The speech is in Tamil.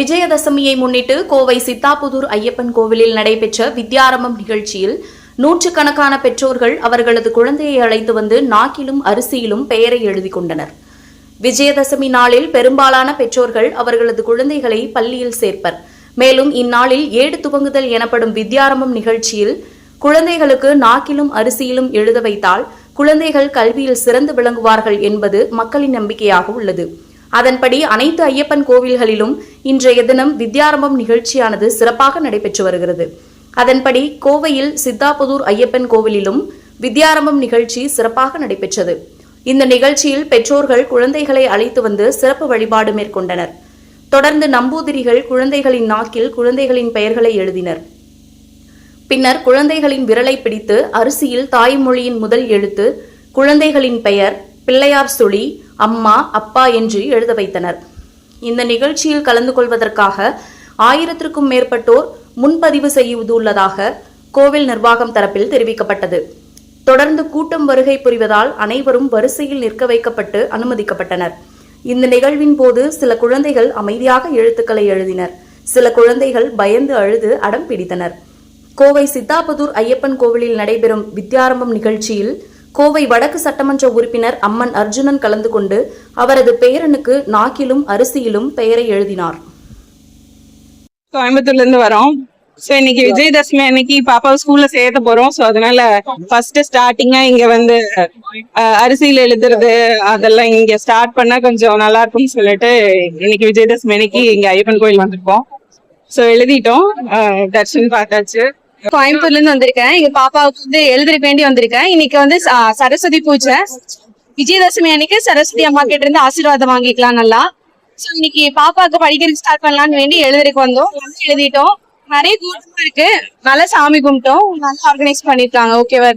விஜயதசமியை முன்னிட்டு கோவை சித்தாபுதூர் ஐயப்பன் கோவிலில் நடைபெற்ற வித்யாரம்பம் நிகழ்ச்சியில் நூற்றுக்கணக்கான பெற்றோர்கள் அவர்களது குழந்தையை அழைத்து வந்து நாக்கிலும் அரிசியிலும் பெயரை எழுதி கொண்டனர். விஜயதசமி நாளில் பெரும்பாலான பெற்றோர்கள் அவர்களது குழந்தைகளை பள்ளியில் சேர்ப்பர். மேலும் இந்நாளில் ஏடு துவங்குதல் எனப்படும் வித்யாரம்பம் நிகழ்ச்சியில் குழந்தைகளுக்கு நாக்கிலும் அரிசியிலும் எழுத வைத்தால் குழந்தைகள் கல்வியில் சிறந்து விளங்குவார்கள் என்பது மக்களின் நம்பிக்கையாக உள்ளது. அதன்படி அனைத்து ஐயப்பன் கோவில்களிலும் இன்றைய தினம் வித்யாரம்பம் நிகழ்ச்சியானது சிறப்பாக நடைபெற்று வருகிறது. அதன்படி கோவையில் சித்தாபுதூர் ஐயப்பன் கோவிலிலும் வித்யாரம்பம் நிகழ்ச்சி சிறப்பாக நடைபெற்றது. இந்த நிகழ்ச்சியில் பெற்றோர்கள் குழந்தைகளை அழைத்து வந்து சிறப்பு வழிபாடு மேற்கொண்டனர். தொடர்ந்து நம்பூதிரிகள் குழந்தைகளின் நாக்கில் குழந்தைகளின் பெயர்களை எழுதினர். பின்னர் குழந்தைகளின் விரலை பிடித்து அரிசியில் தாய்மொழியின் முதல் எழுத்து குழந்தைகளின் பெயர் பிள்ளையார் சுழி அம்மா அப்பா என்று எழுத வைத்தனர். இந்த நிகழ்ச்சியில் கலந்து கொள்வதற்காக ஆயிரத்திற்கும் மேற்பட்டோர் முன்பதிவு செய்துள்ளதாக கோவில் நிர்வாகம் தரப்பில் தெரிவிக்கப்பட்டது. தொடர்ந்து கூட்டம் வருகை புரிவதால் அனைவரும் வரிசையில் நிற்க வைக்கப்பட்டு அனுமதிக்கப்பட்டனர். இந்த நிகழ்வின் போது சில குழந்தைகள் அமைதியாக எழுத்துக்களை எழுதினர். சில குழந்தைகள் பயந்து அழுது அடம் பிடித்தனர். கோவை சித்தாபுதூர் ஐயப்பன் கோவிலில் நடைபெறும் வித்யாரம்பம் நிகழ்ச்சியில் கோவை வடக்கு சட்டமன்ற உறுப்பினர் அம்மன் அர்ஜுனன் கலந்து கொண்டு அவரது பேரனுக்கு நாக்கிலும் அரிசியிலும் பெயரை எழுதினார். கோயம்புத்தூர்ல இருந்து வரோம். சோ இன்னைக்கு விஜயதசமி அன்னைக்கு பாப்பாவை ஸ்கூல்ல சேர்த்த போறோம். சோ அதனால ஃபர்ஸ்ட் ஸ்டார்டிங்கா இங்க வந்து அரிசியில எழுதுறது அதெல்லாம் இங்க ஸ்டார்ட் பண்ணா கொஞ்சம் நல்லா இருக்கும்னு சொல்லிட்டு இன்னைக்கு விஜயதசமி அன்னைக்கு இங்க ஐயப்பன் கோயில் வந்திருக்கோம். சோ எழுதிட்டோம். தர்ஷன் பார்த்தாச்சு. கோயம்புத்தூர்ல இருந்து வந்திருக்கேன். எங்க பாப்பாவுக்கு வந்து எழுதுறதுக்கு வேண்டி வந்திருக்கேன். இன்னைக்கு வந்து சரஸ்வதி பூஜை. விஜயதசமி அன்னைக்கு சரஸ்வதி அம்மா கிட்ட இருந்து ஆசீர்வாதம் வாங்கிக்கலாம் நல்லா. சோ இன்னைக்கு பாப்பாவுக்கு படிக்கிறது ஸ்டார்ட் பண்ணலாம்னு வேண்டி எழுதுறதுக்கு வந்தோம். நல்லா எழுதிட்டோம். நிறைய கூட்டமா இருக்கு. நல்லா சாமி கும்பிட்டோம். நல்லா ஆர்கனைஸ் பண்ணிருக்காங்க. ஓகேவா